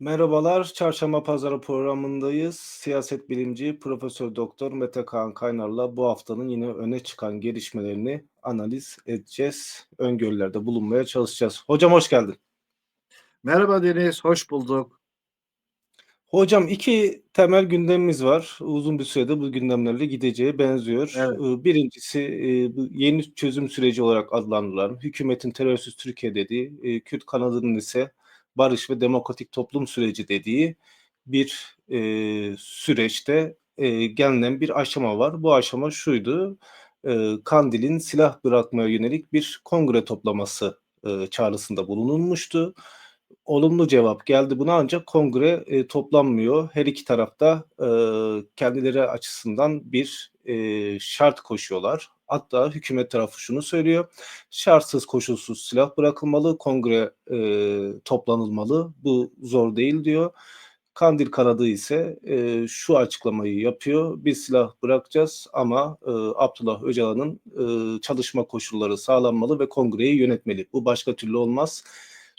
Merhabalar, Çarşamba Pazarı programındayız. Siyaset bilimci Profesör Doktor Mete Kaan Kaynar'la bu haftanın yine öne çıkan gelişmelerini analiz edeceğiz. Öngörülerde bulunmaya çalışacağız. Hocam hoş geldin. Merhaba Deniz, hoş bulduk. Hocam iki temel gündemimiz var. Uzun bir sürede bu gündemlerle gideceği benziyor. Evet. Ee, Birincisi e, yeni çözüm süreci olarak adlandırılan hükümetin terörsüz Türkiye dediği, e, Kürt kanadının ise barış ve demokratik toplum süreci dediği bir e, süreçte e, gelinen bir aşama var. Bu aşama şuydu. E, Kandil'in silah bırakmaya yönelik bir kongre toplaması e, çağrısında bulunulmuştu olumlu cevap geldi buna ancak kongre e, toplanmıyor. Her iki tarafta e, kendileri açısından bir e, şart koşuyorlar. Hatta hükümet tarafı şunu söylüyor. Şartsız koşulsuz silah bırakılmalı, kongre e, toplanılmalı. Bu zor değil diyor. Kandil kanadı ise e, şu açıklamayı yapıyor. Biz silah bırakacağız ama e, Abdullah Öcalan'ın e, çalışma koşulları sağlanmalı ve kongreyi yönetmeli. Bu başka türlü olmaz.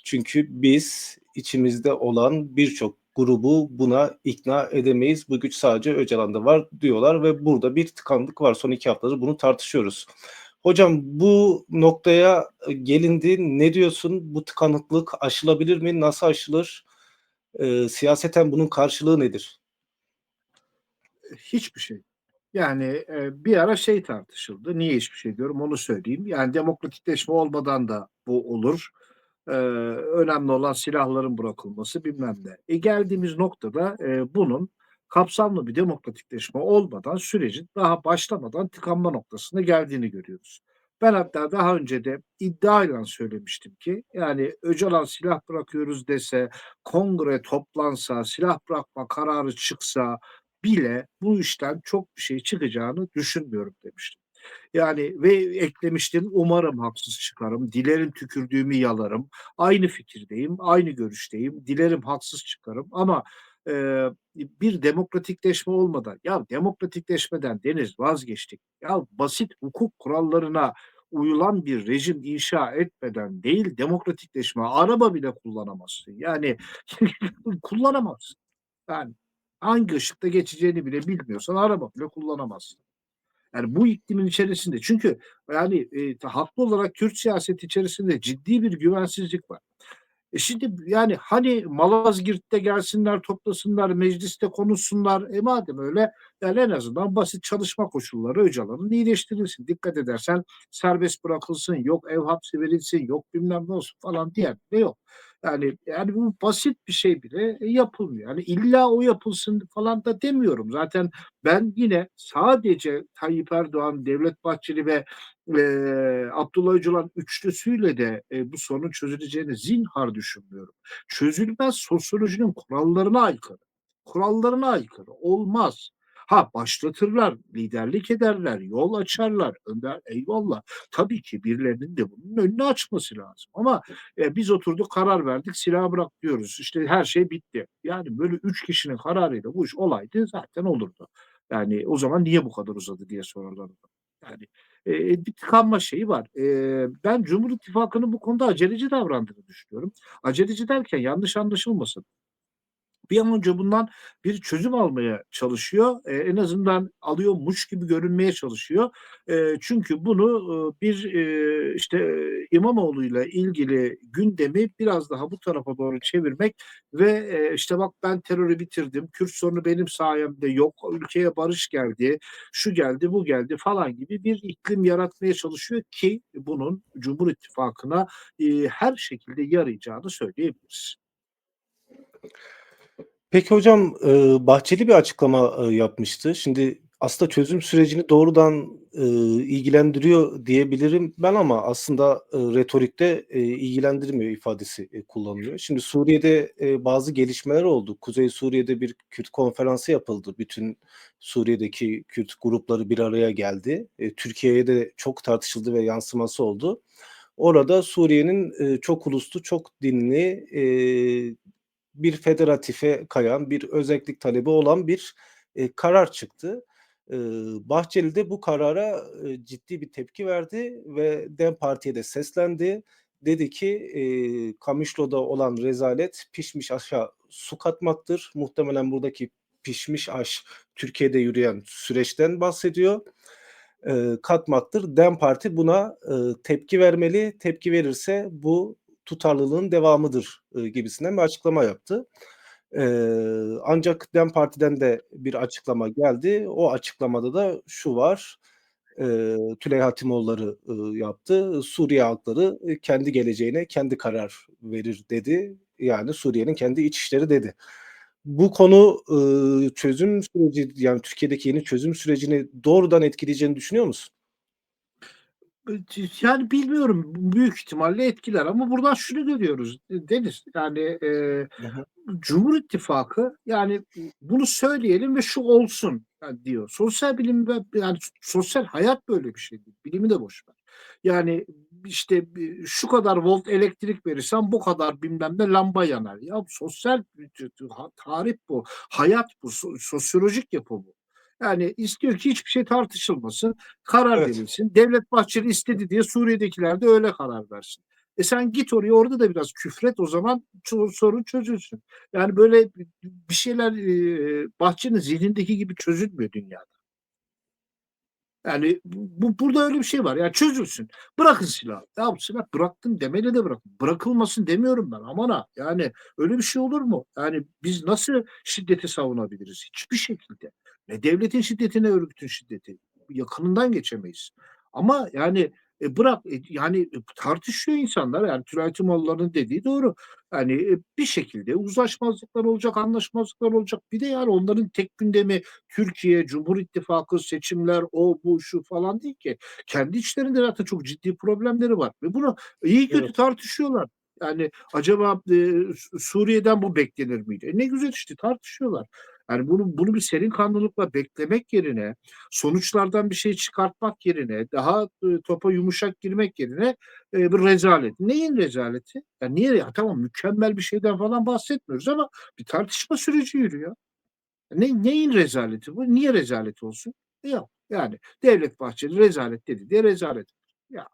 Çünkü biz içimizde olan birçok grubu buna ikna edemeyiz. Bu güç sadece Öcalan'da var diyorlar ve burada bir tıkanlık var. Son iki haftadır bunu tartışıyoruz. Hocam bu noktaya gelindi. Ne diyorsun? Bu tıkanıklık aşılabilir mi? Nasıl aşılır? Ee, siyaseten bunun karşılığı nedir? Hiçbir şey. Yani e, bir ara şey tartışıldı. Niye hiçbir şey diyorum onu söyleyeyim. Yani demokratikleşme olmadan da bu olur. Ee, önemli olan silahların bırakılması bilmem ne. E, geldiğimiz noktada e, bunun kapsamlı bir demokratikleşme olmadan sürecin daha başlamadan tıkanma noktasına geldiğini görüyoruz. Ben hatta daha önce de iddiayla söylemiştim ki yani Öcalan silah bırakıyoruz dese, kongre toplansa, silah bırakma kararı çıksa bile bu işten çok bir şey çıkacağını düşünmüyorum demiştim. Yani ve eklemiştim umarım haksız çıkarım, dilerim tükürdüğümü yalarım. Aynı fikirdeyim, aynı görüşteyim. Dilerim haksız çıkarım ama e, bir demokratikleşme olmadan ya demokratikleşmeden Deniz vazgeçtik. Ya basit hukuk kurallarına uyulan bir rejim inşa etmeden değil demokratikleşme araba bile kullanamazsın. Yani kullanamazsın. Yani hangi ışıkta geçeceğini bile bilmiyorsan araba bile kullanamazsın. Yani bu iklimin içerisinde çünkü yani e, haklı olarak Kürt siyaseti içerisinde ciddi bir güvensizlik var. E şimdi yani hani Malazgirt'te gelsinler toplasınlar mecliste konuşsunlar e madem öyle yani en azından basit çalışma koşulları Öcalan'ın iyileştirilsin. Dikkat edersen serbest bırakılsın yok ev hapsi verilsin yok bilmem ne olsun falan diye de yok. Yani yani bu basit bir şey bile yapılmıyor. Yani illa o yapılsın falan da demiyorum. Zaten ben yine sadece Tayyip Erdoğan, Devlet Bahçeli ve e, Abdullah Öcalan üçlüsüyle de e, bu sorunun çözüleceğini zinhar düşünmüyorum. Çözülmez sosyolojinin kurallarına aykırı. Kurallarına aykırı. Olmaz. Ha başlatırlar, liderlik ederler, yol açarlar. Önder eyvallah. Tabii ki birilerinin de bunun önünü açması lazım. Ama e, biz oturduk karar verdik silah bırak diyoruz. İşte her şey bitti. Yani böyle üç kişinin kararıyla bu iş olaydı zaten olurdu. Yani o zaman niye bu kadar uzadı diye sorarlar. Yani e, bir tıkanma şeyi var. E, ben Cumhur İttifakı'nın bu konuda aceleci davrandığını düşünüyorum. Aceleci derken yanlış anlaşılmasın bir an önce bundan bir çözüm almaya çalışıyor. E, en azından alıyormuş gibi görünmeye çalışıyor. E, çünkü bunu e, bir e, işte İmamoğlu'yla ilgili gündemi biraz daha bu tarafa doğru çevirmek ve e, işte bak ben terörü bitirdim. Kürt sorunu benim sayemde yok. Ülkeye barış geldi. Şu geldi, bu geldi falan gibi bir iklim yaratmaya çalışıyor ki bunun Cumhur İttifakı'na e, her şekilde yarayacağını söyleyebiliriz. Peki hocam, eee, Bahçeli bir açıklama, eee, yapmıştı. Şimdi aslında çözüm sürecini doğrudan, eee, ilgilendiriyor diyebilirim ben ama aslında, retorikte, ilgilendirmiyor ifadesi, kullanılıyor. Şimdi Suriye'de, bazı gelişmeler oldu. Kuzey Suriye'de bir Kürt konferansı yapıldı. Bütün Suriye'deki Kürt grupları bir araya geldi. Eee, Türkiye'ye de çok tartışıldı ve yansıması oldu. Orada Suriye'nin, çok uluslu, çok dinli, bir federatife kayan, bir özellik talebi olan bir e, karar çıktı. E, Bahçeli de bu karara e, ciddi bir tepki verdi ve DEM Parti'ye de seslendi. dedi ki e, Kamışlo'da olan rezalet pişmiş aşa su katmaktır. Muhtemelen buradaki pişmiş aş Türkiye'de yürüyen süreçten bahsediyor. E, katmaktır. Dem Parti buna e, tepki vermeli. Tepki verirse bu tutarlılığın devamıdır e, gibisinden bir açıklama yaptı. E, ancak Dem Parti'den de bir açıklama geldi. O açıklamada da şu var. E, Tülay Hatimoğulları e, yaptı. Suriye halkları kendi geleceğine kendi karar verir dedi. Yani Suriye'nin kendi iç işleri dedi. Bu konu e, çözüm süreci yani Türkiye'deki yeni çözüm sürecini doğrudan etkileyeceğini düşünüyor musun? Yani bilmiyorum büyük ihtimalle etkiler ama buradan şunu görüyoruz Deniz yani e. Cumhur İttifakı yani bunu söyleyelim ve şu olsun yani diyor. Sosyal bilim ve yani sosyal hayat böyle bir şey değil. Bilimi de boş ver. Yani işte şu kadar volt elektrik verirsen bu kadar bilmem ne lamba yanar. Ya sosyal tarih bu. Hayat bu. Sosyolojik yapı bu. Yani istiyor ki hiçbir şey tartışılmasın. Karar Evet. verilsin. Devlet Bahçeli istedi diye Suriye'dekiler de öyle karar versin. E sen git oraya orada da biraz küfret o zaman sorun çözülsün. Yani böyle bir şeyler e, Bahçeli'nin zihnindeki gibi çözülmüyor dünyada. Yani bu burada öyle bir şey var. Yani çözülsün. Bırakın silahı. Ya bu silah bıraktım demeli de bırakın. Bırakılmasın demiyorum ben. Aman ha. Yani öyle bir şey olur mu? Yani biz nasıl şiddeti savunabiliriz? Hiçbir şekilde. Ne devletin şiddeti ne örgütün şiddeti. Yakınından geçemeyiz. Ama yani e, bırak e, yani e, tartışıyor insanlar. Yani Tülay Timoğulları'nın dediği doğru. Yani e, bir şekilde uzlaşmazlıklar olacak, anlaşmazlıklar olacak. Bir de yani onların tek gündemi Türkiye, Cumhur İttifakı, seçimler, o bu şu falan değil ki. Kendi içlerinde zaten çok ciddi problemleri var. Ve bunu iyi kötü Evet. tartışıyorlar. Yani acaba e, Suriye'den bu beklenir miydi? E ne güzel işte tartışıyorlar. Yani bunu bunu bir serin kanlılıkla beklemek yerine, sonuçlardan bir şey çıkartmak yerine, daha e, topa yumuşak girmek yerine e, bir rezalet. Neyin rezaleti? Ya niye? Ya tamam mükemmel bir şeyden falan bahsetmiyoruz ama bir tartışma süreci yürüyor. Ne, neyin rezaleti bu? Niye rezalet olsun? Yok. Yani Devlet Bahçeli rezalet dedi diye rezalet. Ya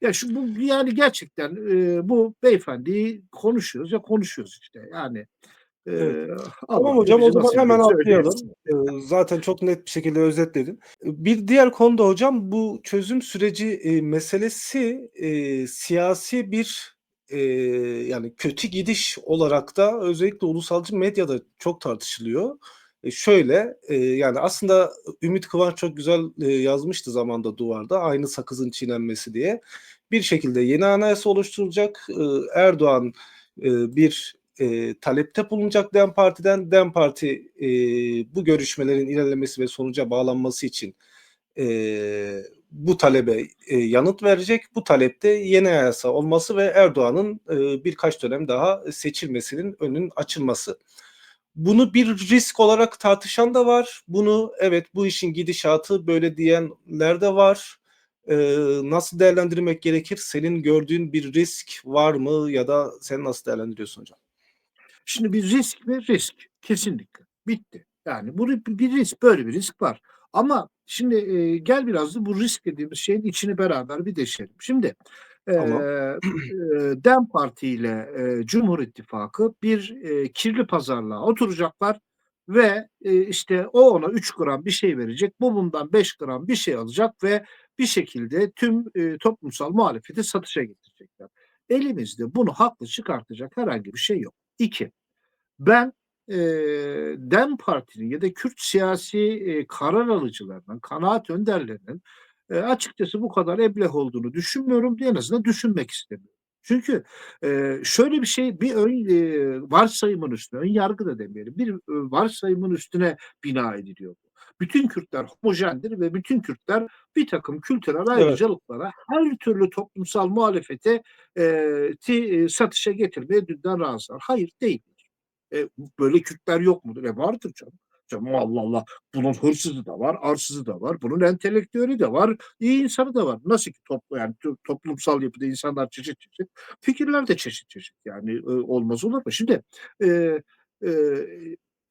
ya şu bu yani gerçekten e, bu beyefendiyi konuşuyoruz ya konuşuyoruz işte. Yani Evet. Tamam hocam o zaman hemen atlayalım. Ee, zaten çok net bir şekilde özetledin. Bir diğer konuda hocam bu çözüm süreci e, meselesi e, siyasi bir e, yani kötü gidiş olarak da özellikle ulusalcı medyada çok tartışılıyor. E, şöyle e, yani aslında Ümit Kıvanç çok güzel e, yazmıştı zamanda duvarda aynı sakızın çiğnenmesi diye. Bir şekilde yeni anayasa oluşturulacak. E, Erdoğan bir e, talepte bulunacak DEM Parti'den. DEM Parti e, bu görüşmelerin ilerlemesi ve sonuca bağlanması için e, bu talebe e, yanıt verecek. Bu talepte yeni anayasa olması ve Erdoğan'ın e, birkaç dönem daha seçilmesinin önünün açılması. Bunu bir risk olarak tartışan da var. Bunu evet bu işin gidişatı böyle diyenler de var. Ee, nasıl değerlendirmek gerekir? Senin gördüğün bir risk var mı ya da sen nasıl değerlendiriyorsun hocam? Şimdi bir risk mi? Risk. Kesinlikle. Bitti. Yani bu bir risk. Böyle bir risk var. Ama şimdi e, gel biraz da bu risk dediğimiz şeyin içini beraber bir deşelim. Şimdi e, Tamam. e, DEM Parti ile e, Cumhur İttifakı bir e, kirli pazarlığa oturacaklar ve e, işte o ona 3 gram bir şey verecek. Bu bundan 5 gram bir şey alacak ve bir şekilde tüm e, toplumsal muhalefeti satışa getirecekler. Elimizde bunu haklı çıkartacak herhangi bir şey yok. İki, ben e, DEM Parti'nin ya da Kürt siyasi e, karar alıcılarının, kanaat önderlerinin e, açıkçası bu kadar ebleh olduğunu düşünmüyorum. En azından düşünmek istemiyorum. Çünkü e, şöyle bir şey, bir ön e, varsayımın üstüne, ön yargı da demeyelim, bir e, varsayımın üstüne bina ediliyor bu. Bütün Kürtler homojendir ve bütün Kürtler bir takım kültürel ayrıcalıklara, her türlü toplumsal muhalefete e, ti, e, satışa getirmeye dünden razılar. Hayır değil. E, böyle Kürtler yok mudur? E vardır canım. Canım Allah Allah. Bunun hırsızı da var, arsızı da var. Bunun entelektüeli de var, iyi insanı da var. Nasıl ki toplu yani to- toplumsal yapıda insanlar çeşit çeşit, fikirler de çeşit çeşit. Yani e, olmaz olur mu? Şimdi e, e,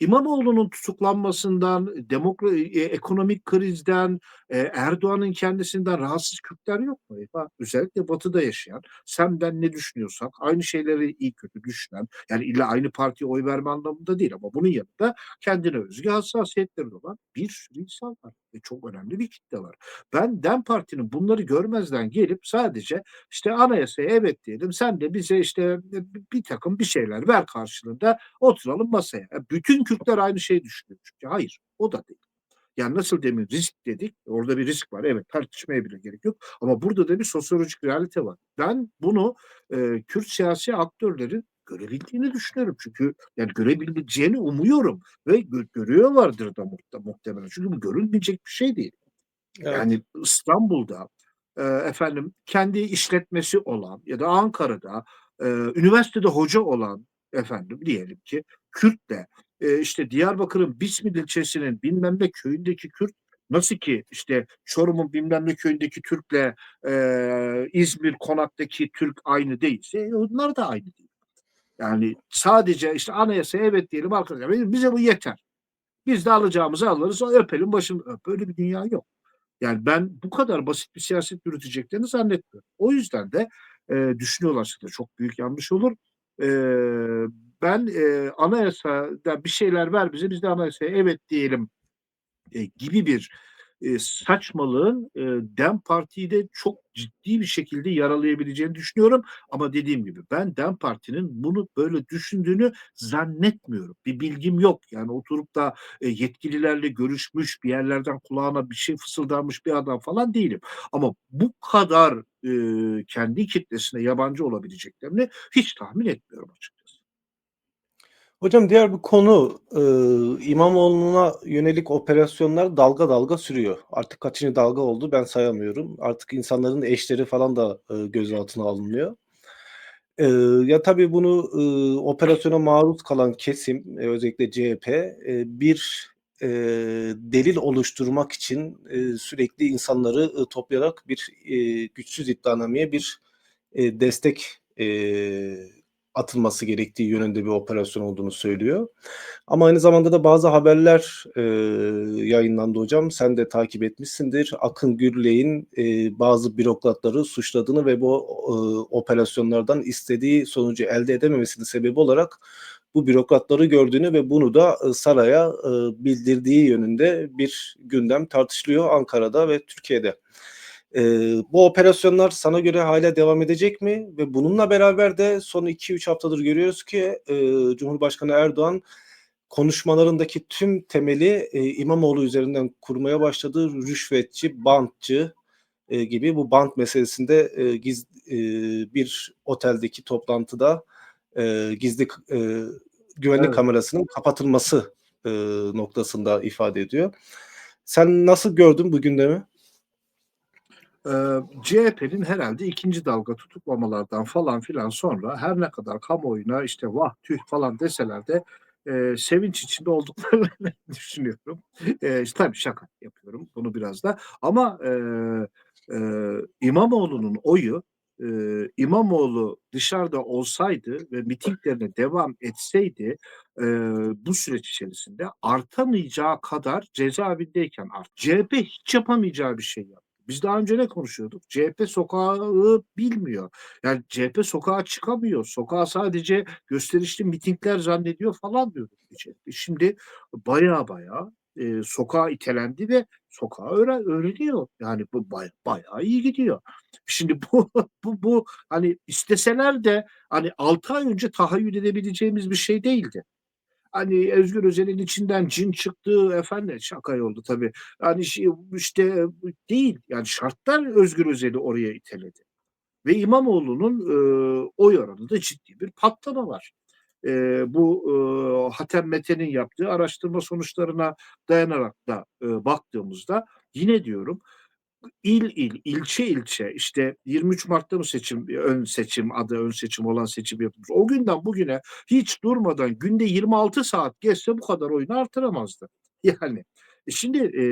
İmamoğlu'nun tutuklanmasından, demokra e, ekonomik krizden, e, Erdoğan'ın kendisinden rahatsız Kürtler yok mu? Ha, özellikle Batı'da yaşayan, sen ben ne düşünüyorsak aynı şeyleri iyi kötü düşünen, yani illa aynı partiye oy verme anlamında değil ama bunun yanında kendine özgü hassasiyetleri olan bir sürü insan var ve çok önemli bir kitle var. Ben DEM Parti'nin bunları görmezden gelip sadece işte anayasaya evet diyelim, sen de bize işte e, bir takım bir şeyler ver karşılığında oturalım masaya. E, Bütün Kürtler aynı şeyi düşünüyor çünkü. Hayır, o da değil. Yani nasıl demin risk dedik, orada bir risk var. Evet tartışmaya bile gerek yok. Ama burada da bir sosyolojik realite var. Ben bunu e, Kürt siyasi aktörlerin görebildiğini düşünüyorum. Çünkü yani görebileceğini umuyorum ve gö- görüyorlardır da muhte- muhtemelen. Çünkü bu görülmeyecek bir şey değil. Evet. Yani İstanbul'da e, efendim kendi işletmesi olan ya da Ankara'da e, üniversitede hoca olan efendim diyelim ki Kürt'le e, işte Diyarbakır'ın Bismil ilçesinin bilmem ne köyündeki Kürt nasıl ki işte Çorum'un bilmem ne köyündeki Türk'le e, İzmir Konak'taki Türk aynı değilse e, onlar da aynı değil. Yani sadece işte anayasaya evet diyelim arkadaşlar bize bu yeter. Biz de alacağımızı alırız öpelim başını öp. Böyle bir dünya yok. Yani ben bu kadar basit bir siyaset yürüteceklerini zannetmiyorum. O yüzden de e, düşünüyorlarsa da çok büyük yanlış olur. E, ben e, anayasada bir şeyler ver bize biz de anayasaya evet diyelim e, gibi bir e, saçmalığın e, DEM Parti'yi de çok ciddi bir şekilde yaralayabileceğini düşünüyorum. Ama dediğim gibi ben DEM Parti'nin bunu böyle düşündüğünü zannetmiyorum. Bir bilgim yok. Yani oturup da e, yetkililerle görüşmüş, bir yerlerden kulağına bir şey fısıldanmış bir adam falan değilim. Ama bu kadar e, kendi kitlesine yabancı olabileceklerini hiç tahmin etmiyorum açıkçası. Hocam diğer bir konu e, İmamoğlu'na yönelik operasyonlar dalga dalga sürüyor. Artık kaçıncı dalga oldu ben sayamıyorum. Artık insanların eşleri falan da e, gözaltına alınıyor. E, ya tabii bunu e, operasyona maruz kalan kesim e, özellikle CHP e, bir e, delil oluşturmak için e, sürekli insanları e, toplayarak bir e, güçsüz iddianameye bir e, destek e, atılması gerektiği yönünde bir operasyon olduğunu söylüyor. Ama aynı zamanda da bazı haberler e, yayınlandı hocam. Sen de takip etmişsindir. Akın Gürley'in e, bazı bürokratları suçladığını ve bu e, operasyonlardan istediği sonucu elde edememesinin sebebi olarak bu bürokratları gördüğünü ve bunu da saraya bildirdiği yönünde bir gündem tartışılıyor Ankara'da ve Türkiye'de. E, bu operasyonlar sana göre hala devam edecek mi? Ve bununla beraber de son 2-3 haftadır görüyoruz ki e, Cumhurbaşkanı Erdoğan konuşmalarındaki tüm temeli e, İmamoğlu üzerinden kurmaya başladığı rüşvetçi, bantçı e, gibi bu bant meselesinde e, giz, e, bir oteldeki toplantıda e, gizli e, güvenlik Evet. kamerasının kapatılması e, noktasında ifade ediyor. Sen nasıl gördün bu gündemi? Ee, CHP'nin herhalde ikinci dalga tutuklamalardan falan filan sonra her ne kadar kamuoyuna işte vah tüh falan deseler de e, sevinç içinde olduklarını düşünüyorum. E, işte tabii şaka yapıyorum bunu biraz da ama e, e, İmamoğlu'nun oyu e, İmamoğlu dışarıda olsaydı ve mitinglerine devam etseydi e, bu süreç içerisinde artamayacağı kadar cezaevindeyken art. CHP hiç yapamayacağı bir şey yaptı. Biz daha önce ne konuşuyorduk? CHP sokağı bilmiyor. Yani CHP sokağa çıkamıyor. Sokağa sadece gösterişli mitingler zannediyor falan diyorduk. CHP. Şimdi baya baya e, sokağa itelendi ve sokağa öğren, öğreniyor. Yani bu baya, bayağı iyi gidiyor. Şimdi bu, bu, bu hani isteseler de hani 6 ay önce tahayyül edebileceğimiz bir şey değildi. Hani Özgür Özel'in içinden cin çıktı efendim şaka oldu tabii. Yani şey, işte değil yani şartlar Özgür Özel'i oraya iteledi. Ve İmamoğlu'nun e, oy oranında ciddi bir patlama var. E, bu e, Hatem Mete'nin yaptığı araştırma sonuçlarına dayanarak da e, baktığımızda yine diyorum il il, ilçe ilçe işte 23 Mart'ta mı seçim ön seçim adı ön seçim olan seçim yapılır. O günden bugüne hiç durmadan günde 26 saat geçse bu kadar oyunu artıramazdı. Yani e şimdi e,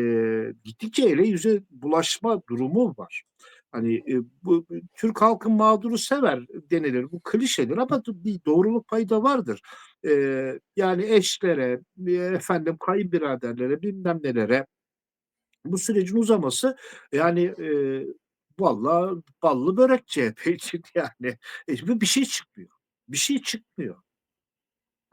gittikçe ele yüze bulaşma durumu var. Hani e, bu Türk halkı mağduru sever denilir. Bu klişedir ama bir doğruluk payı da vardır. E, yani eşlere, e, efendim kayınbiraderlere, bilmem nelere bu sürecin uzaması yani e, vallahi ballı börek CHP için yani. E, bir şey çıkmıyor. Bir şey çıkmıyor.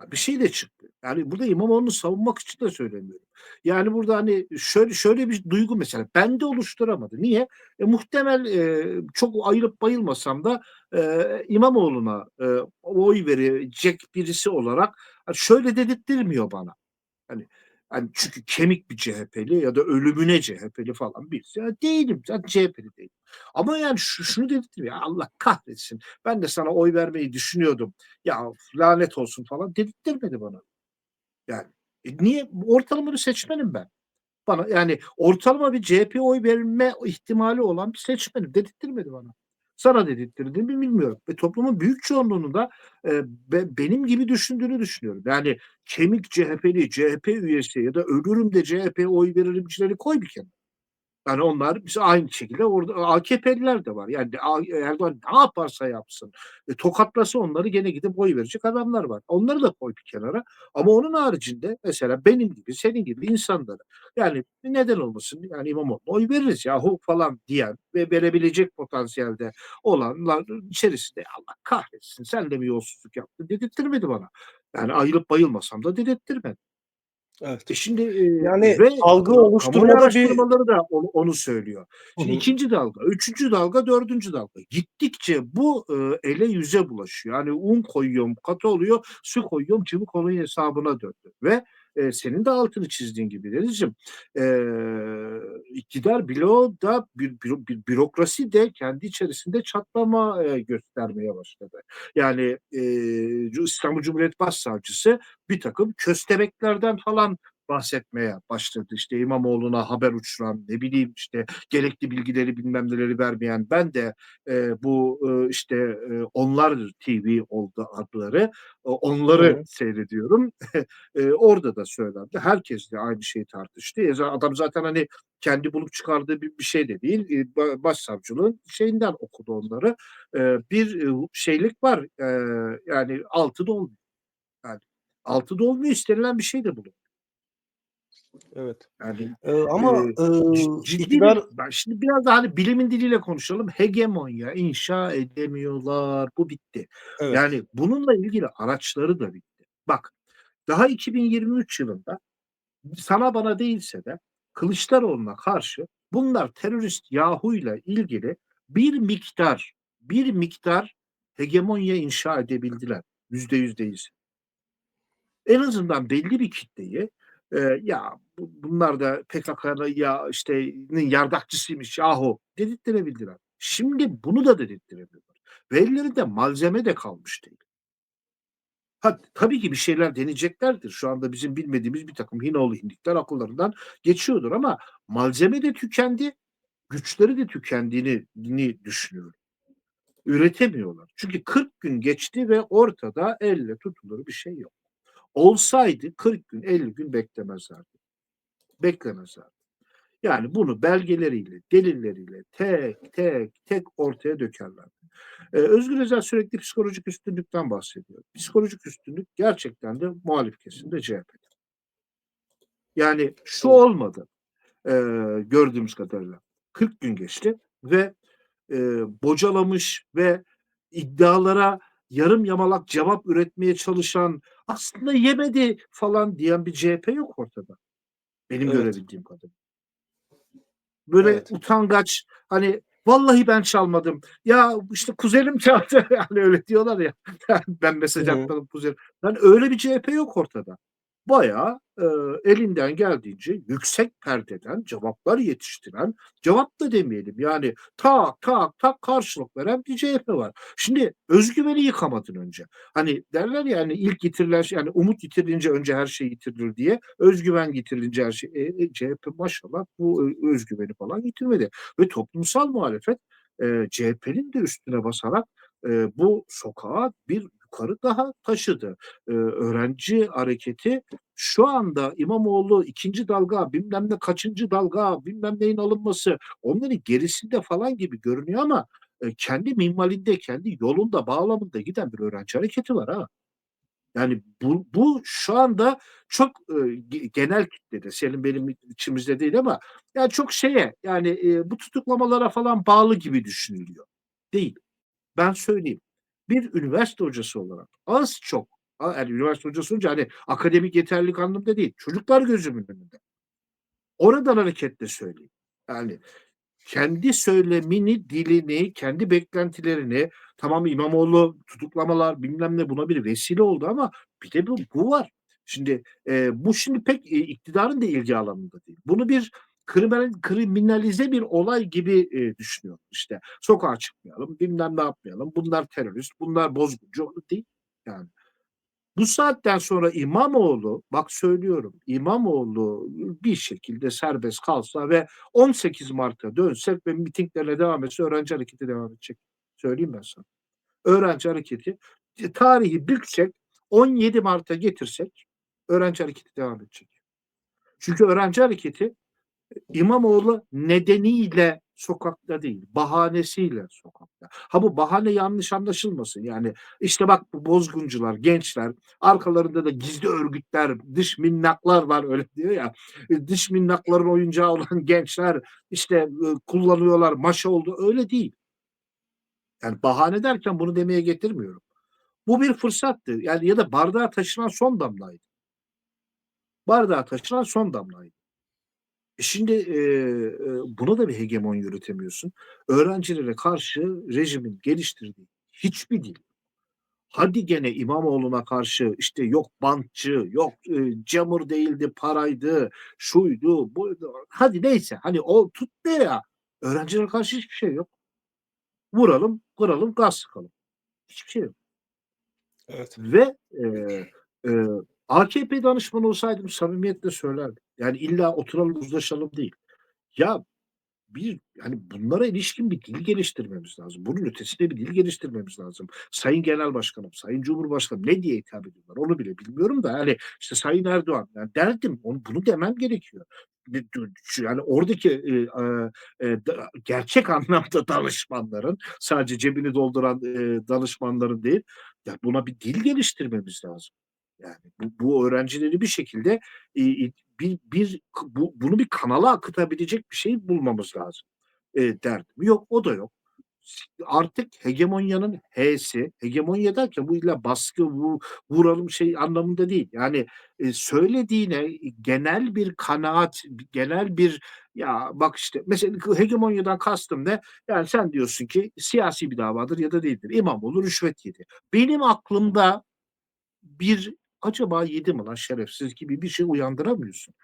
Bir şey de çıktı. Yani burada İmamoğlu'nu savunmak için de söylemiyorum. Yani burada hani şöyle şöyle bir duygu mesela bende oluşturamadı. Niye? E, muhtemel e, çok ayırıp bayılmasam da e, İmamoğlu'na e, oy verecek birisi olarak şöyle dedirttirmiyor bana. Hani Hani çünkü kemik bir CHP'li ya da ölümüne CHP'li falan birisi. Ya değilim. Ben CHP'li değilim. Ama yani şu, şunu dedim ya Allah kahretsin. Ben de sana oy vermeyi düşünüyordum. Ya lanet olsun falan dedirtmedi bana. Yani e niye? Ortalama seçmenim ben. Bana yani ortalama bir CHP oy verme ihtimali olan bir seçmenim. Dedirtmedi bana. Sana dedirttirdi mi bilmiyorum. Ve toplumun büyük çoğunluğunu da e, be, benim gibi düşündüğünü düşünüyorum. Yani kemik CHP'li, CHP üyesi ya da ölürüm de CHP'ye oy veririmcileri koy bir kenara. Yani onlar biz aynı şekilde orada AKP'liler de var. Yani Erdoğan ne yaparsa yapsın. E, tokatlasa onları gene gidip oy verecek adamlar var. Onları da koy bir kenara. Ama onun haricinde mesela benim gibi, senin gibi insanları yani neden olmasın? Yani İmamoğlu oy veririz yahu falan diyen ve verebilecek potansiyelde olanlar içerisinde Allah kahretsin sen de bir yolsuzluk yaptın dedirttirmedi bana. Yani ayılıp bayılmasam da dedirttirmedi. Evet. E şimdi e, Yani ve algı kamuoyu oluşturmada bir da onu, onu söylüyor. Şimdi Hı hı. ikinci dalga, üçüncü dalga, dördüncü dalga. Gittikçe bu e, ele yüze bulaşıyor. Yani un koyuyorum katı oluyor, su koyuyorum çubuk onun hesabına döndü. Ve e, senin de altını çizdiğin gibi Deniz'ciğim e, iktidar bloğu da bir, bir, bir bürokrasi de kendi içerisinde çatlama e, göstermeye başladı. Yani e, İstanbul Cumhuriyet Başsavcısı bir takım köstebeklerden falan bahsetmeye başladı. İşte İmamoğlu'na haber uçuran ne bileyim işte gerekli bilgileri bilmem neleri vermeyen ben de e, bu e, işte e, onlar TV oldu adları e, onları hı. seyrediyorum. e, orada da söylendi. Herkes de aynı şeyi tartıştı. E, adam zaten hani kendi bulup çıkardığı bir, bir şey de değil. E, ba- başsavcılığın şeyinden okudu onları. E, bir e, şeylik var. E, yani altı dolmuyor. Yani altı dolmuyor istenilen bir şey de bulun. Evet. Yani Ee, ama e, ciddi iktidar bir, şimdi biraz daha hani bilimin diliyle konuşalım. Hegemonya inşa edemiyorlar. Bu bitti. evet. Yani bununla ilgili araçları da bitti. Bak daha 2023 yılında sana bana değilse de Kılıçdaroğlu'na karşı bunlar terörist Yahu'yla ilgili bir miktar bir miktar hegemonya inşa edebildiler. Yüzde yüz değilse. En azından belli bir kitleyi e, ya bu- bunlar da PKK'nın ya işte yardakçısıymış yahu dedirttirebildiler. Şimdi bunu da dedirttiremiyorlar. Ve ellerinde malzeme de kalmış değil. Ha, tabii ki bir şeyler deneyeceklerdir. Şu anda bizim bilmediğimiz bir takım Hinoğlu hindikler akıllarından geçiyordur ama malzeme de tükendi, güçleri de tükendiğini ni düşünüyorum. Üretemiyorlar. Çünkü 40 gün geçti ve ortada elle tutulur bir şey yok. Olsaydı 40 gün 50 gün beklemezlerdi. Beklemezlerdi. Yani bunu belgeleriyle, delilleriyle tek tek tek ortaya dökerler. Ee, Özgür Özel sürekli psikolojik üstünlükten bahsediyor. Psikolojik üstünlük gerçekten de muhalif kesimde CHP'de. Yani şu olmadı e, gördüğümüz kadarıyla. 40 gün geçti ve e, bocalamış ve iddialara yarım yamalak cevap üretmeye çalışan aslında yemedi falan diyen bir CHP yok ortada. Benim Evet. görebildiğim kadarıyla. Böyle Evet. utangaç hani vallahi ben çalmadım. Ya işte kuzenim çaldı. Yani öyle diyorlar ya. ben mesaj atmadım kuzenim. Yani öyle bir CHP yok ortada. Bayağı e, elinden geldiğince yüksek perdeden cevaplar yetiştiren, cevap da demeyelim yani tak tak tak karşılık veren bir CHP var. Şimdi özgüveni yıkamadın önce. Hani derler ya hani ilk yitirilen şey yani umut yitirilince önce her şey yitirilir diye özgüven yitirilince her şey. E, e, CHP maşallah bu e, özgüveni falan yitirmedi. Ve toplumsal muhalefet e, CHP'nin de üstüne basarak e, bu sokağa bir yukarı daha taşıdı. Eee, öğrenci hareketi şu anda İmamoğlu ikinci dalga, bilmem ne kaçıncı dalga, bilmem neyin alınması onların gerisinde falan gibi görünüyor ama, eee, kendi minvalinde, kendi yolunda, bağlamında giden bir öğrenci hareketi var ha. Yani bu bu şu anda çok, ge genel kitlede, senin benim içimizde değil ama ya çok şeye, yani, eee, bu tutuklamalara falan bağlı gibi düşünülüyor. Değil. Ben söyleyeyim. Bir üniversite hocası olarak az çok, yani üniversite hocası olunca hani akademik yeterlilik anlamında değil, çocuklar gözümün önünde. Oradan hareketle söyleyeyim. Yani kendi söylemini, dilini, kendi beklentilerini tamam İmamoğlu tutuklamalar bilmem ne buna bir vesile oldu ama bir de bu bu var. Şimdi, eee, bu şimdi pek, eee, iktidarın da ilgi alanında değil. Bunu bir kriminalize bir olay gibi, eee, düşünüyorum. İşte sokağa çıkmayalım, bilmem ne yapmayalım, bunlar terörist, bunlar bozguncu değil yani. Bu saatten sonra İmamoğlu, bak söylüyorum, İmamoğlu bir şekilde serbest kalsa ve 18 Mart'a dönse ve mitinglerine devam etse öğrenci hareketi devam edecek. Söyleyeyim ben sana. Öğrenci hareketi t tarihi büksek 17 Mart'a getirsek öğrenci hareketi devam edecek. Çünkü öğrenci hareketi İmamoğlu nedeniyle sokakta değil, bahanesiyle sokakta. Ha bu bahane yanlış anlaşılmasın. Yani işte bak bu bozguncular, gençler, arkalarında da gizli örgütler, dış minnaklar var öyle diyor ya. E, dış minnakların oyuncağı olan gençler işte, ııı, kullanıyorlar, maşa oldu. Öyle değil. Yani bahane derken bunu demeye getirmiyorum. Bu bir fırsattı. Yani ya da bardağa taşıran son damlaydı. Bardağa taşıran son damlaydı. E şimdi, eee, eee, buna da bir hegemon yürütemiyorsun. Öğrencilere karşı rejimin geliştirdiği hiçbir dil hadi gene İmamoğlu'na karşı işte yok bantçı, yok, eee, camur değildi, paraydı, şuydu, buydu. Hadi neyse hani o tuttu ya. Öğrencilere karşı hiçbir şey yok. Vuralım, kıralım, gaz sıkalım. Hiçbir şey yok. Evet. Ve, eee, eee, AKP danışmanı olsaydım samimiyetle söylerdim. Yani illa oturalım, uzlaşalım değil. Ya bir yani bunlara ilişkin bir dil geliştirmemiz lazım. Bunun ötesinde bir dil geliştirmemiz lazım. Sayın Genel Başkanım, Sayın Cumhurbaşkanım ne diye hitap ediyorlar onu bile bilmiyorum da yani işte Sayın Erdoğan yani derdim onu bunu demem gerekiyor. Yani oradaki, eee, da gerçek anlamda danışmanların sadece cebini dolduran, eee, danışmanların değil, ya buna bir dil geliştirmemiz lazım. Yani bu bu öğrencileri bir şekilde, iii, bir bir k bu bunu bir kanala akıtabilecek bir şey bulmamız lazım, eee, derdim. Yok, o da yok. Artık hegemonyanın H'si, hegemonya derken bu illa baskı, vu vuralım şey anlamında değil. Yani, eee, söylediğine genel bir kanaat, genel bir ya bak işte mesela hegemonyadan kastım ne? Yani sen diyorsun ki siyasi bir davadır ya da değildir. İmamoğlu rüşvet yedi. Benim aklımda bir acaba yedi mi lan şerefsiz gibi bir şey uyandıramıyorsun.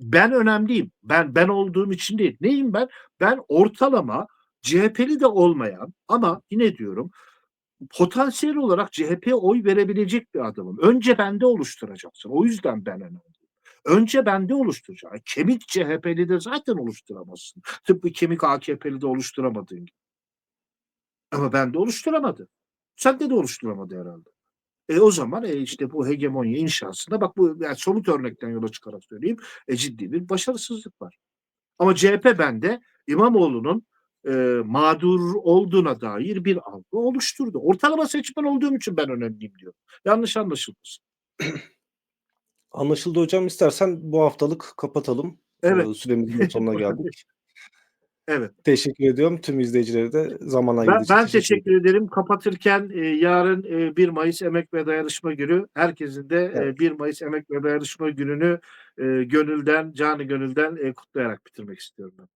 Ben önemliyim. Ben ben olduğum için değil. Neyim ben? Ben ortalama CHP'li de olmayan ama yine diyorum potansiyel olarak CHP'ye oy verebilecek bir adamım. Önce bende oluşturacaksın. O yüzden ben önemliyim. Önce bende oluşturacaksın. Kemik CHP'li de zaten oluşturamazsın. Tıpkı kemik AKP'li de oluşturamadığın gibi. Ama bende oluşturamadı. Sende de oluşturamadı herhâlde. E, o zaman, e, işte bu hegemonya inşasında bak bu yani somut örnekten yola çıkarak söyleyeyim, e, ciddi bir başarısızlık var. Ama CHP bende İmamoğlu'nun, eee, mağdur olduğuna dair bir algı oluşturdu. Ortalama seçmen olduğum için ben önemliyim diyorum. Yanlış anlaşılmasın. Anlaşıldı hocam. İstersen bu haftalık kapatalım. Evet. Eee, süremizin sonuna geldik. Evet. Teşekkür ediyorum. Tüm izleyicilere de zaman Ben ayırdığı için ben teşekkür ederim. teşekkür ederim. Kapatırken, eee, yarın, eee, 1 Mayıs Emek ve Dayanışma Günü. Herkesin de, eee, Evet. 1 Mayıs Emek ve Dayanışma Günü'nü, eee, gönülden, canı gönülden, eee, kutlayarak bitirmek istiyorum ben.